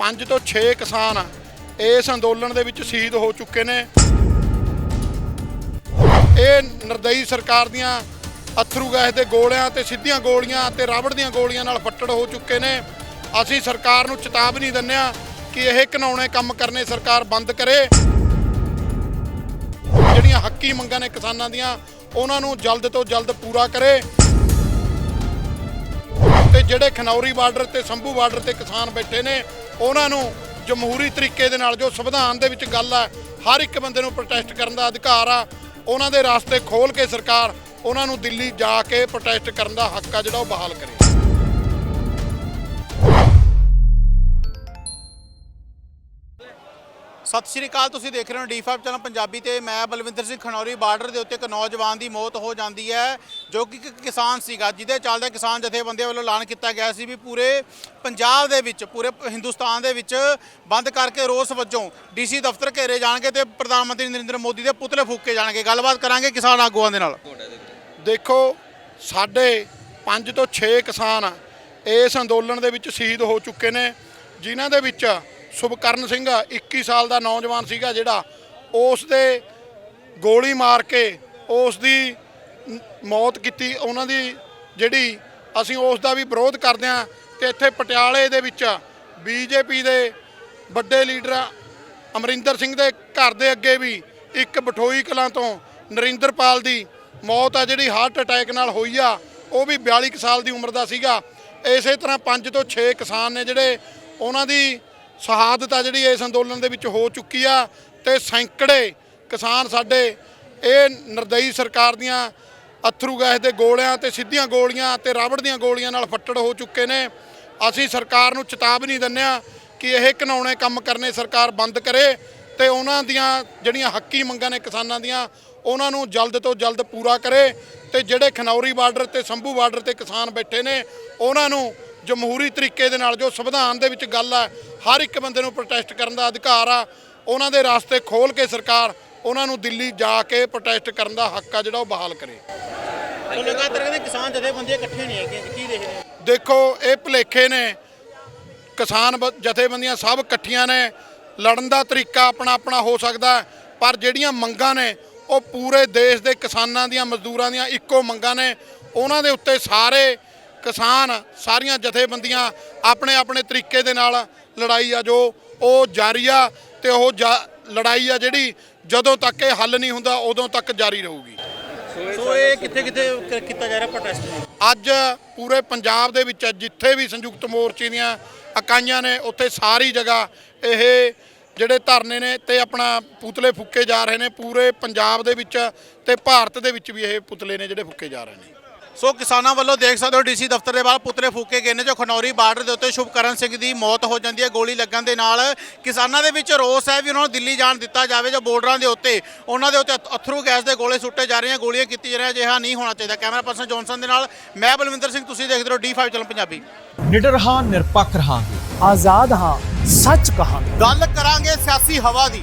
5 ਤੋਂ 6 ਕਿਸਾਨ ਇਸ ਅੰਦੋਲਨ ਦੇ ਵਿੱਚ ਸ਼ਹੀਦ ਹੋ ਚੁੱਕੇ ਨੇ। ਇਹ ਨਰਦਈ ਸਰਕਾਰ ਦੀਆਂ ਅਥਰੂ ਗੈਸ ਦੇ ਗੋਲਿਆਂ ਤੇ ਸਿੱਧੀਆਂ ਗੋਲੀਆਂ ਤੇ ਰਾਵੜ ਦੀਆਂ ਗੋਲੀਆਂ ਨਾਲ ਫੱਟੜ ਹੋ ਚੁੱਕੇ ਨੇ। ਅਸੀਂ ਸਰਕਾਰ ਨੂੰ ਚੇਤਾਵਨੀ ਦਿੰਦੇ ਹਾਂ ਕਿ ਇਹ ਘਿਨਾਉਣੇ ਕੰਮ ਕਰਨੇ ਸਰਕਾਰ ਬੰਦ ਕਰੇ। ਜਿਹੜੀਆਂ ਹੱਕੀ ਮੰਗਾਂ ਨੇ ਕਿਸਾਨਾਂ ਦੀਆਂ, ਉਹਨਾਂ ਨੂੰ ਜਲਦ ਤੋਂ ਜਲਦ ਪੂਰਾ ਕਰੇ। ਤੇ ਜਿਹੜੇ ਖਨੌਰੀ ਬਾਰਡਰ ਤੇ, ਸੰਭੂ ਬਾਰਡਰ ਤੇ ਕਿਸਾਨ ਬੈਠੇ ਨੇ ਉਹਨਾਂ ਨੂੰ ਜਮਹੂਰੀ ਤਰੀਕੇ ਦੇ ਨਾਲ ਜੋ ਸੰਵਿਧਾਨ ਦੇ ਵਿੱਚ ਗੱਲ ਆ, ਹਰ ਇੱਕ ਬੰਦੇ ਨੂੰ ਪ੍ਰੋਟੈਸਟ ਕਰਨ ਦਾ ਅਧਿਕਾਰ ਆ, ਉਹਨਾਂ ਦੇ ਰਾਸਤੇ ਖੋਲ ਕੇ ਸਰਕਾਰ ਉਹਨਾਂ ਨੂੰ ਦਿੱਲੀ ਜਾ ਕੇ ਪ੍ਰੋਟੈਸਟ ਕਰਨ ਦਾ ਹੱਕ ਆ ਜਿਹੜਾ ਉਹ ਬਹਾਲ ਕਰੇ। ਸਤਿ ਸ਼੍ਰੀ ਅਕਾਲ, ਤੁਸੀਂ ਦੇਖ ਰਹੇ ਹੋ ਡੀ5 ਚੈਨਲ ਪੰਜਾਬੀ ਤੇ ਮੈਂ ਬਲਵਿੰਦਰ ਸਿੰਘ ਖਨੌਰੀ ਬਾਰਡਰ ਦੇ ਉੱਤੇ ਇੱਕ ਨੌਜਵਾਨ ਦੀ ਮੌਤ ਹੋ ਜਾਂਦੀ ਹੈ, ਜੋ ਕਿ ਇੱਕ ਕਿਸਾਨ ਸੀਗਾ, ਜਿਹਦੇ ਚੱਲਦੇ ਕਿਸਾਨ ਜਥੇਬੰਦੀਆਂ ਵੱਲੋਂ ਐਲਾਨ ਕੀਤਾ ਗਿਆ ਸੀ ਵੀ ਪੂਰੇ ਪੰਜਾਬ ਦੇ ਵਿੱਚ, ਪੂਰੇ ਹਿੰਦੁਸਤਾਨ ਦੇ ਵਿੱਚ ਬੰਦ ਕਰਕੇ ਰੋਸ ਵਜੋਂ ਡੀਸੀ ਦਫ਼ਤਰ ਘੇਰੇ ਜਾਣਗੇ ਤੇ ਪ੍ਰਧਾਨ ਮੰਤਰੀ ਨਰਿੰਦਰ ਮੋਦੀ ਦੇ ਪੁਤਲੇ ਫੂਕੇ ਜਾਣਗੇ। ਗੱਲਬਾਤ ਕਰਾਂਗੇ ਕਿਸਾਨ ਆਗੂਆਂ ਦੇ ਨਾਲ। ਦੇਖੋ, ਸਾਡੇ 5 ਤੋਂ 6 ਕਿਸਾਨ ਇਸ ਅੰਦੋਲਨ ਦੇ ਵਿੱਚ ਸ਼ਹੀਦ ਹੋ ਚੁੱਕੇ ਨੇ, ਜਿਨ੍ਹਾਂ ਦੇ ਵਿੱਚ ਸੁਭਕਰਨ ਸਿੰਘ 21 ਸਾਲ ਦਾ ਨੌਜਵਾਨ ਸੀਗਾ ਜਿਹੜਾ ਉਸ ਦੇ ਗੋਲੀ ਮਾਰ ਕੇ ਉਸ ਦੀ ਮੌਤ ਕੀਤੀ। ਉਹਨਾਂ ਦੀ ਜਿਹੜੀ ਅਸੀਂ ਉਸ ਦਾ ਵੀ ਵਿਰੋਧ ਕਰਦੇ ਹਾਂ ਤੇ ਇੱਥੇ ਪਟਿਆਲੇ ਦੇ ਵਿੱਚ ਬੀਜੇਪੀ ਦੇ ਵੱਡੇ ਲੀਡਰ ਅਮਰਿੰਦਰ ਸਿੰਘ ਦੇ ਘਰ ਦੇ ਅੱਗੇ ਵੀ ਇੱਕ ਬਠੋਈ ਕਲਾਂ ਤੋਂ ਨਰਿੰਦਰਪਾਲ ਦੀ ਮੌਤ ਆ, ਜਿਹੜੀ ਹਾਰਟ ਅਟੈਕ ਨਾਲ ਹੋਈ ਆ। ਉਹ ਵੀ 42 ਕੁ ਸਾਲ ਦੀ ਉਮਰ ਦਾ ਸੀਗਾ। ਇਸੇ ਤਰ੍ਹਾਂ 5 ਤੋਂ 6 ਕਿਸਾਨ ਨੇ ਜਿਹੜੇ ਉਹਨਾਂ ਦੀ ਸ਼ਹਾਦਤ ਆ ਜਿਹੜੀ ਇਸ ਅੰਦੋਲਨ ਦੇ ਵਿੱਚ ਹੋ ਚੁੱਕੀ ਆ ਤੇ ਸੈਂਕੜੇ ਕਿਸਾਨ ਸਾਡੇ ਇਹ ਨਰਦਈ ਸਰਕਾਰ ਦੀਆਂ ਅਥਰੂ ਗੈਸ ਦੇ ਗੋਲਿਆਂ ਤੇ ਸਿੱਧੀਆਂ ਗੋਲੀਆਂ ਤੇ ਰਾਵੜ ਦੀਆਂ ਗੋਲੀਆਂ ਨਾਲ ਫੱਟੜ ਹੋ ਚੁੱਕੇ ਨੇ। ਅਸੀਂ ਸਰਕਾਰ ਨੂੰ ਚੇਤਾਵਨੀ ਦਿੰਦੇ ਹਾਂ ਕਿ ਇਹ ਘਿਨਾਉਣੇ ਕੰਮ ਕਰਨੇ ਸਰਕਾਰ ਬੰਦ ਕਰੇ ਤੇ ਉਹਨਾਂ ਦੀਆਂ ਜਿਹੜੀਆਂ ਹੱਕੀ ਮੰਗਾਂ ਨੇ ਕਿਸਾਨਾਂ ਦੀਆਂ, ਉਹਨਾਂ ਨੂੰ ਜਲਦ ਤੋਂ ਜਲਦ ਪੂਰਾ ਕਰੇ ਤੇ ਜਿਹੜੇ ਖਨੌਰੀ ਬਾਰਡਰ ਤੇ ਸੰਭੂ ਬਾਰਡਰ ਤੇ ਕਿਸਾਨ ਬੈਠੇ ਨੇ, ਉਹਨਾਂ ਨੂੰ ਜਮਹੂਰੀ ਤਰੀਕੇ ਦੇ ਨਾਲ ਜੋ ਸੰਵਿਧਾਨ ਦੇ ਵਿੱਚ ਗੱਲ ਹੈ ਹਰ ਇੱਕ ਬੰਦੇ ਨੂੰ ਪ੍ਰੋਟੈਸਟ ਕਰਨ ਦਾ ਅਧਿਕਾਰ ਆ। ਉਹਨਾਂ ਦੇ ਰਾਸਤੇ ਖੋਲ ਕੇ ਸਰਕਾਰ ਉਹਨਾਂ ਨੂੰ ਦਿੱਲੀ ਜਾ ਕੇ ਪ੍ਰੋਟੈਸਟ ਕਰਨ ਦਾ ਹੱਕ ਆ ਜਿਹੜਾ ਉਹ ਬਹਾਲ ਕਰੇ। ਲਗਾਤਾਰ ਕਹਿੰਦੇ ਕਿਸਾਨ ਜਥੇਬੰਦੀਆਂ ਇਕੱਠੀਆਂ ਨਹੀਂ ਹੈਗੀਆਂ ਕੀ ਦੇਖ ਰਹੇ ਹੋ? ਦੇਖੋ ਇਹ ਭੁਲੇਖੇ ਨੇ। ਕਿਸਾਨ ਜਥੇਬੰਦੀਆਂ ਸਭ ਇਕੱਠੀਆਂ ਨੇ। ਲੜਨ ਦਾ ਤਰੀਕਾ ਆਪਣਾ ਆਪਣਾ ਹੋ ਸਕਦਾ ਪਰ ਜਿਹੜੀਆਂ ਮੰਗਾਂ ਨੇ ਉਹ ਪੂਰੇ ਦੇਸ਼ ਦੇ ਕਿਸਾਨਾਂ ਦੀਆਂ ਮਜ਼ਦੂਰਾਂ ਦੀਆਂ ਇੱਕੋ ਮੰਗਾਂ ਨੇ। ਉਹਨਾਂ ਦੇ ਉੱਤੇ ਸਾਰੇ ਕਿਸਾਨ ਸਾਰੀਆਂ ਜਥੇਬੰਦੀਆਂ ਆਪਣੇ ਆਪਣੇ ਤਰੀਕੇ ਦੇ ਨਾਲ ਲੜਾਈ ਆ ਜੋ ਉਹ ਜਾਰੀ ਆ ਤੇ ਉਹ ਲੜਾਈ ਆ ਜਿਹੜੀ ਜਦੋਂ ਤੱਕ ਇਹ ਹੱਲ ਨਹੀਂ ਹੁੰਦਾ ਉਦੋਂ ਤੱਕ ਜਾਰੀ ਰਹੂਗੀ। ਸੋ ਇਹ ਕਿੱਥੇ ਕਿੱਥੇ ਕੀਤਾ ਜਾ ਰਿਹਾ ਪ੍ਰੋਟੈਸਟ ਅੱਜ ਪੂਰੇ ਪੰਜਾਬ ਦੇ ਵਿੱਚ ਜਿੱਥੇ ਵੀ ਸੰਯੁਕਤ ਮੋਰਚੇ ਦੀਆਂ ਇਕਾਈਆਂ ਨੇ ਉੱਥੇ ਸਾਰੀ ਜਗ੍ਹਾ ਇਹ ਜਿਹੜੇ ਧਰਨੇ ਨੇ ਤੇ ਆਪਣਾ ਪੁਤਲੇ ਫੁੱਕੇ ਜਾ ਰਹੇ ਨੇ ਪੂਰੇ ਪੰਜਾਬ ਦੇ ਵਿੱਚ ਤੇ ਭਾਰਤ ਦੇ ਵਿੱਚ ਵੀ ਇਹ ਪੁਤਲੇ ਨੇ ਜਿਹੜੇ ਫੁੱਕੇ ਜਾ ਰਹੇ ਨੇ। ਸੋ ਕਿਸਾਨਾਂ ਵੱਲੋਂ ਦੇਖ ਸਕਦੇ ਹੋ ਡੀਸੀ ਦਫ਼ਤਰ ਦੇ ਬਾਹਰ ਪੁਤਲੇ ਫੂਕੇ ਗਏ ਨੇ ਜੋ ਖਨੌਰੀ ਬਾਰਡਰ ਦੇ ਉੱਤੇ ਸ਼ੁਭਕਰਨ ਸਿੰਘ ਦੀ ਮੌਤ ਹੋ ਜਾਂਦੀ ਹੈ ਗੋਲੀ ਲੱਗਣ ਦੇ ਨਾਲ। ਕਿਸਾਨਾਂ ਦੇ ਵਿੱਚ ਰੋਸ ਹੈ ਵੀ ਉਹਨਾਂ ਨੂੰ ਦਿੱਲੀ ਜਾਣ ਦਿੱਤਾ ਜਾਵੇ ਜੋ ਬਾਰਡਰਾਂ ਦੇ ਉੱਤੇ ਉਹਨਾਂ ਦੇ ਉੱਤੇ ਅਥ- ਅਥਰੂ ਗੈਸ ਦੇ ਗੋਲੇ ਸੁੱਟੇ ਜਾ ਰਹੇ ਹਨ ਗੋਲੀਆਂ ਕੀਤੀ ਜਾ ਰਹੀਆਂ ਅਜਿਹਾ ਨਹੀਂ ਹੋਣਾ ਚਾਹੀਦਾ। ਕੈਮਰਾ ਪਰਸਨ ਜੌਨਸਨ ਦੇ ਨਾਲ ਮੈਂ ਬਲਵਿੰਦਰ ਸਿੰਘ ਤੁਸੀਂ ਦੇਖਦੇ ਰਹੋ ਡੀ5 ਚੈਨਲ ਪੰਜਾਬੀ। ਨਿਡਰ ਹਾਂ ਨਿਰਪੱਖ ਰਹਾਂਗੇ ਆਜ਼ਾਦ ਹਾਂ ਸੱਚ ਕਹਾਂਗੇ। ਗੱਲ ਕਰਾਂਗੇ ਸਿਆਸੀ ਹਵਾ ਦੀ।